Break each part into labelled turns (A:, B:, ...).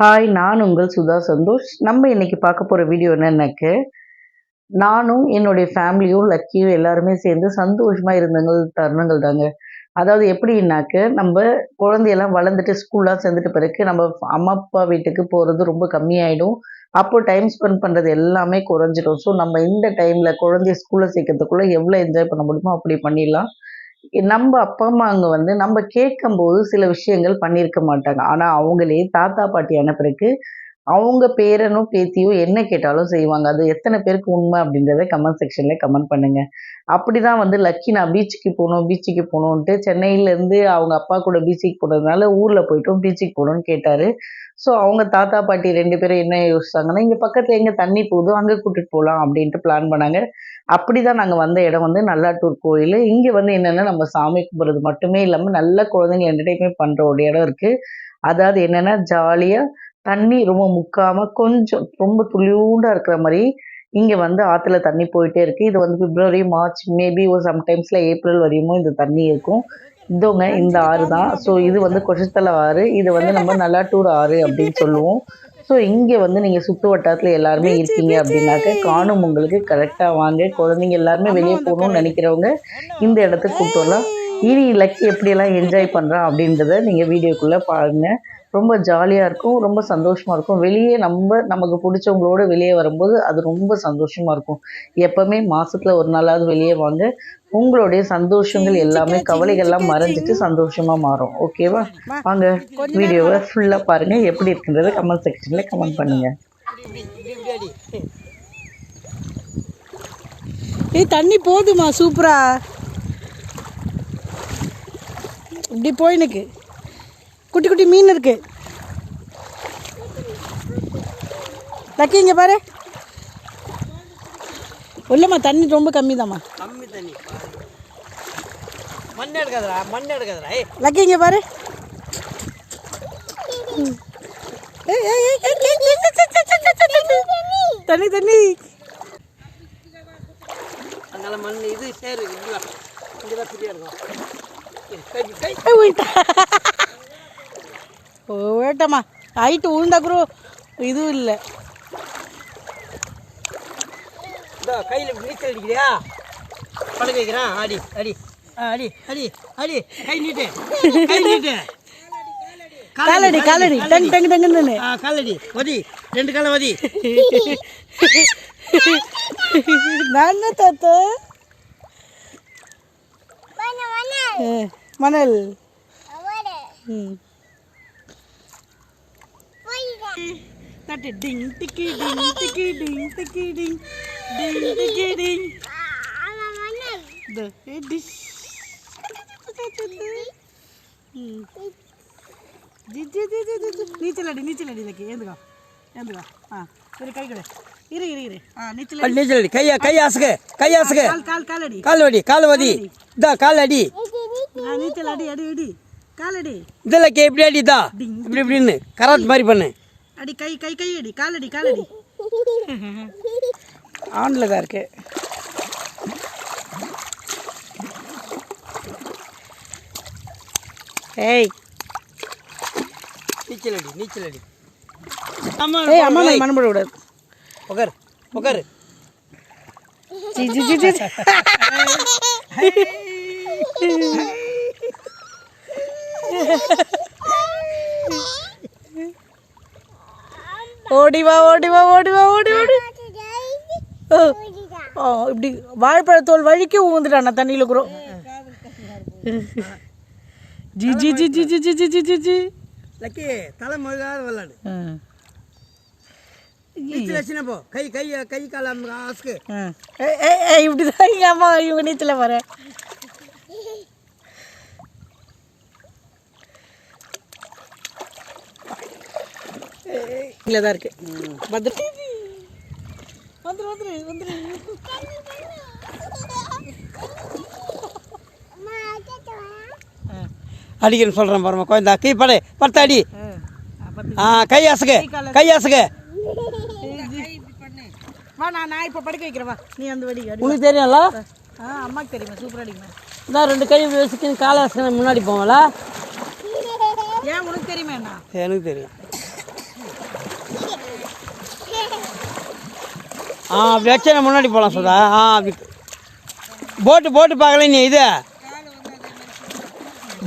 A: Hi நான் உங்கள் சுதா சந்தோஷ். நம்ம இன்னைக்கு பார்க்க போகிற வீடியோ என்னன்னாக்க நானும் என்னுடைய ஃபேமிலியும் லக்கியும் எல்லாருமே சேர்ந்து சந்தோஷமாக இருந்தங்கள் தருணங்கள் தாங்க. அதாவது எப்படின்னாக்க நம்ம குழந்தையெல்லாம் வளர்ந்துட்டு ஸ்கூல்லாம் சேர்ந்துட்டு பிறகு நம்ம அம்மா அப்பா வீட்டுக்கு போகிறது ரொம்ப கம்மியாயிடும். அப்போது டைம் ஸ்பெண்ட் பண்ணுறது எல்லாமே குறைஞ்சிடும். ஸோ நம்ம இந்த டைமில் குழந்தைய ஸ்கூலில் சேர்க்கறதுக்குள்ளே எவ்வளோ என்ஜாய் பண்ண முடியுமோ அப்படி பண்ணிடலாம். நம்ம அப்பா அம்மா அங்கே வந்து நம்ம கேட்கும்போது சில விஷயங்கள் பண்ணியிருக்க மாட்டாங்க. ஆனால் அவங்களே தாத்தா பாட்டி ஆன பிறகு அவங்க பேரனும் பேத்தியும் என்ன கேட்டாலும் செய்வாங்க. அது எத்தனை பேருக்கு உண்மை அப்படின்றத கமெண்ட் செக்ஷனில் கமெண்ட் பண்ணுங்க. அப்படிதான் வந்து லக்கி நான் பீச்சுக்கு போகணும் பீச்சுக்கு போகணுன்ட்டு சென்னையிலேருந்து அவங்க அப்பா கூட பீச்சுக்கு போனதுனால ஊரில் போயிட்டோம் பீச்சுக்கு போகணும்னு கேட்டார். ஸோ அவங்க தாத்தா பாட்டி ரெண்டு பேரும் என்ன யோசிச்சாங்கன்னா இங்கே பக்கத்தில் எங்கே தண்ணி போகுதோ அங்கே கூட்டிகிட்டு போகலாம் அப்படின்ட்டு பிளான் பண்ணாங்க. அப்படி தான் நாங்கள் வந்த இடம் வந்து நல்லாட்டூர் கோயில். இங்கே வந்து என்னென்னா நம்ம சாமி கும்பிட்றது மட்டுமே இல்லாமல் நல்ல குழந்தைங்க என்டர்டைன்மெண்ட் பண்ணுற ஒரு இடம் இருக்குது அதாவது என்னென்னா ஜாலியாக தண்ணி ரொம்ப முக்காமல் கொஞ்சம் ரொம்ப துளியூண்டாக இருக்கிற மாதிரி இங்கே வந்து ஆற்றுல தண்ணி போயிட்டே இருக்குது இது வந்து பிப்ரவரி மார்ச் மேபி ஒரு சம்டைம்ஸில் ஏப்ரல் வரையுமோ இந்த தண்ணி இருக்கும். இதோங்க இந்த ஆறு தான். ஸோ இது வந்து கொச்சத்தலை ஆறு. இது வந்து நம்ம நல்லாட்டூர் ஆறு அப்படின்னு சொல்லுவோம். ஸோ இங்கே வந்து நீங்கள் சுற்று வட்டாரத்தில் எல்லாருமே இருக்கீங்க அப்படின்னாக்க காணும் உங்களுக்கு கரெக்டாக வாங்க. குழந்தைங்க எல்லாருமே வெளியே போகணும்னு நினைக்கிறவங்க இந்த இடத்துக்கு கூப்பிட்டு வரலாம். இனி லக்கி எப்படியெல்லாம் என்ஜாய் பண்ணுறான் அப்படின்றத நீங்கள் வீடியோக்குள்ளே பாருங்கள் ரொம்ப ஜாலியாக இருக்கும் ரொம்ப சந்தோஷமாக இருக்கும். வெளியே நம்ம நமக்கு பிடிச்சவங்களோட வெளியே வரும்போது அது ரொம்ப சந்தோஷமாக இருக்கும். எப்போவுமே மாதத்தில் ஒரு நாளாவது வெளியே வாங்க. உங்களுடைய சந்தோஷங்கள் எல்லாமே கவலைகள்லாம் மறைஞ்சிட்டு சந்தோஷமாக மாறும். ஓகேவா? வாங்க வீடியோவை ஃபுல்லாக பாருங்கள் எப்படி இருக்குன்றதை கமெண்ட் செக்ஷனில் கமெண்ட் பண்ணுங்கள்
B: ஏய் தண்ணி போதுமா? சூப்பரா. இப்படி போயினுக்கு குட்டி குட்டி மீன் இருக்கு லக்கி இங்கே பாரு இல்லைம்மா தண்ணி ரொம்ப கம்மி தாம்மா
C: கம்மி தண்ணி மண் எடுக்காதரா மண் எடுக்காதரா
B: லக்கி இங்கே பாரு தண்ணி தண்ணி
C: அதனால மண் இது சேரு இப்படி இப்படி தான் ஃப்ரீயாக இருக்கும்
B: வேட்டம்மா. ஹைட்டு உளுந்தா கூட இதுவும் இல்லை.
C: கையில் நீச்சல் அடிக்கிறியா? படுக்க வைக்கிறேன். அடி அடி ஆ, அடி அடி அடி கை நீட்டு. கை நீட்டு.
B: காலடி காலடி டங் டங் டங்குன்னு
C: ஆ காலடி. வதி ரெண்டு காலம் வதி
B: நான் தாத்தா. மணல். ம். தட்டு டிங் டிக்கி டிங் டிக்கி டிங் டிக்கி டிங் டிங் டிக்கி டிங். டிஷ். நீச்சல் அடி நீச்சல் அடி லக்கி ஏந்துக்கோ ஏந்துக்கோ. ஆ இரு கை கொடு. இரு இரு இரு. ஆ நீச்சல் அடி
C: நீச்சல் அடி கையா கை அசகு கை அசகு
B: கால் கால் கால் அடி.
C: கால் வடி கால் வதி இதா கால் அடி
B: நீச்சல் அடி அடி. அடி கால் அடி
C: இதில் கே இப்படி அடி இதா இப்படி இப்படின்னு கராத் மாதிரி பண்ணு.
B: அடி கை கை கை அடி காலடி காலடி. ஆணில் தான் இருக்கு. ஏய்.
C: நீச்சல் அடி நீச்சல் அடி
B: ஏய் அம்மா நான் மனப்பட கூடாது
C: உகர் உகர்
B: ஜி ஜி ஜி ஜி Ha ha ha! வா ஓடி வா ஓடி ஓடி இப்படி வாழைப்பழத்தோல் வழிக்கு ஊந்துட்டான் நான் தண்ணியில் கூட. ஜி ஜி ஜி ஜி ஜி ஜி ஜி ஜி ஜி ஜி.
C: லக்கி தலை முழுகாத விளாடு. நீச்சல் போ. கை கை கை கால ஆசுக்கு
B: இப்படிதான் எங்க அம்மா இவங்க நீச்சல வர. இதில் தான் இருக்கு. பத்திர வந்துரு. வந்துரு வந்துரு
C: அடிக்கன்னு சொல்கிறேன் பாருமா குழந்தா கை படை படுத்த அடி
B: ஆ, பத்து.
C: ஆ கை அசுக கை அசுக.
B: வா நான் நான் இப்போ படுக்க வைக்கிறேன் வா. நீ அந்த வடி
C: உனக்கு தெரியும்ல?
B: ஆ அம்மாக்கு தெரியுமா சூப்பராக அடிக்குமா?
C: இந்த ரெண்டு கை வச்சுக்கின்னு காலை அசுக்க முன்னாடி போவல
B: ஏன் உனக்கு தெரியுமா என்ன?
C: எனக்கு தெரியும். ஆ அப்படி வச்சா முன்னாடி போகலாம் சுதா ஆ அப்படி போட்டு போட்டு பார்க்கல நீ இது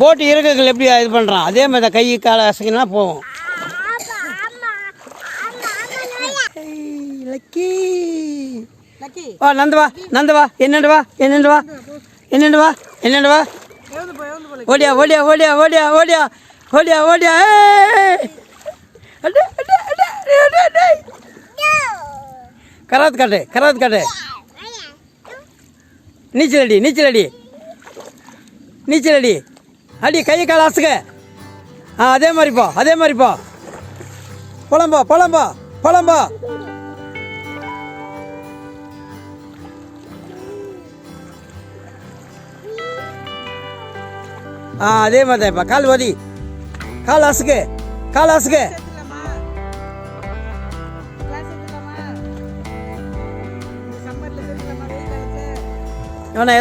C: போட்டு இறக்கங்கள் எப்படி இது பண்ணுறான் அதே மாதிரி தான் கை காலை அசைக்கினா லக்கி வா நந்து வா நந்து வா என்னண்டு வா என்னண்டு வா என்னண்டு வா என்னண்டு வா
B: எழுந்து போய் எழுந்து போய்
C: ஓடியா ஓடியா ஓடியா ஓடியா ஓடியா ஓடியா ஓடியா ஏய். அடே, அடே, அடே, அடே, அடே, அடே. கராத் காட்டு கராத் காட்டு. நீச்சல் அடி நீச்சல் அடி நீச்சல் அடி அடி கையை கால அசுக ஆ அதே மாதிரி போ அதே மாதிரி போ. புலம்போ புலம்போ புலம்போ. ஆ அதே மாதிரி தான்ப்பா கால் ஓதி. கால் அசுக்கு கால் அசுக்கு. இவனை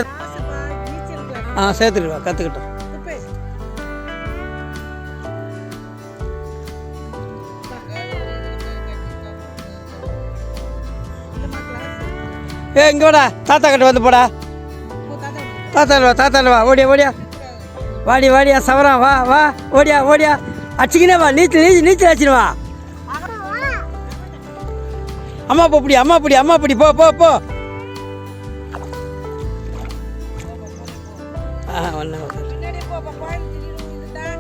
C: ஆ சேர்த்துக்கிடுவா கற்றுக்கிட்டோம் ஏ இங்கே வாடா. தாத்தா கிட்ட வந்து போடா.
B: தாத்தா வந்து
C: தாத்தா வா தாத்தா வா. ஓடியா ஓடியா. வாடி வாடியா சவரா வா வா. ஓடியா ஓடியா. அடிச்சிக்கினே வா நீச்சல் நீச்சல் நீச்சல் அடிச்சிடுவா வா. அம்மா போ பிடி அம்மா பிடி அம்மா பிடி போ போ போ.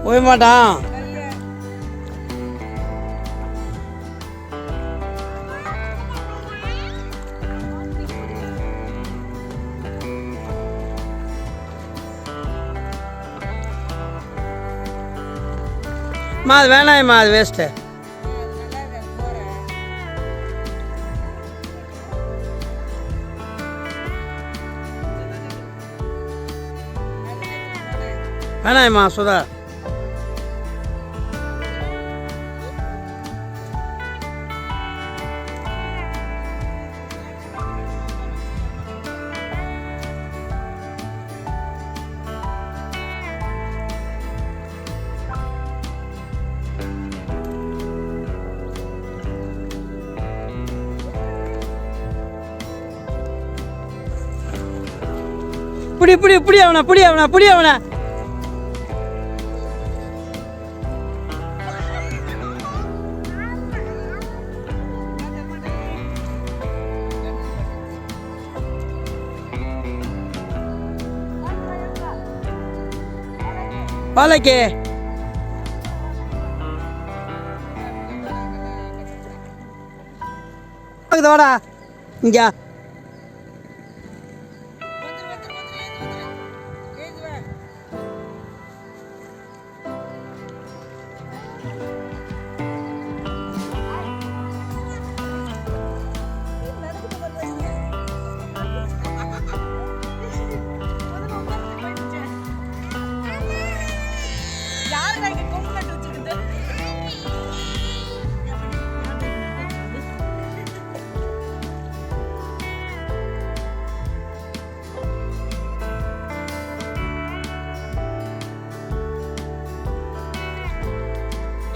C: போக மாட்டான். மா அது வேணாயம்மா அது வேஸ்ட்டு வேணாம்மா சுதா இப்படி இப்படி இப்படி அவனை இப்படி அவனை இப்படி அவனை. பாலைக்கு வாடா இங்க.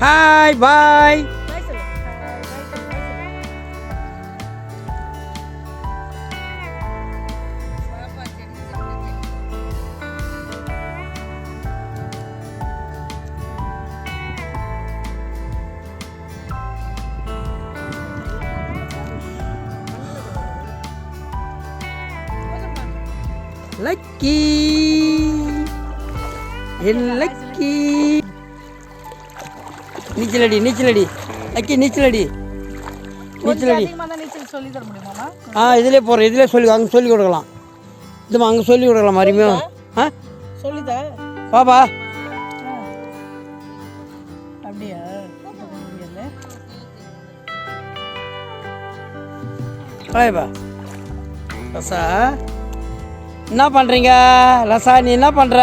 C: ஹாய் பாய்
B: Bye சொல்லு. Bye,
C: நீச்சலடி நீச்சலடி. லக்கி நீச்சலடி. நீச்சலடி.
B: தான் நீச்சல் முடியுமாமா
C: ஆ இதிலே போகிறேன் இதிலே சொல்லி அங்கே சொல்லி கொடுக்கலாம். இதுமா அங்கே சொல்லி கொடுக்கலாம் மறுமையோ ஆ?
B: சொல்லிதா
C: பாப்பா.
B: அப்படியா?
C: லசா என்ன பண்ணுறீங்க லசா நீ என்ன பண்ணுற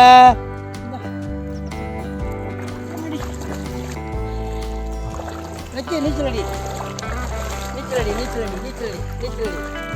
C: லக்கி நீச்சலடி நீச்சலடி நீச்சலடி நீச்சலடி நீச்சலடி அது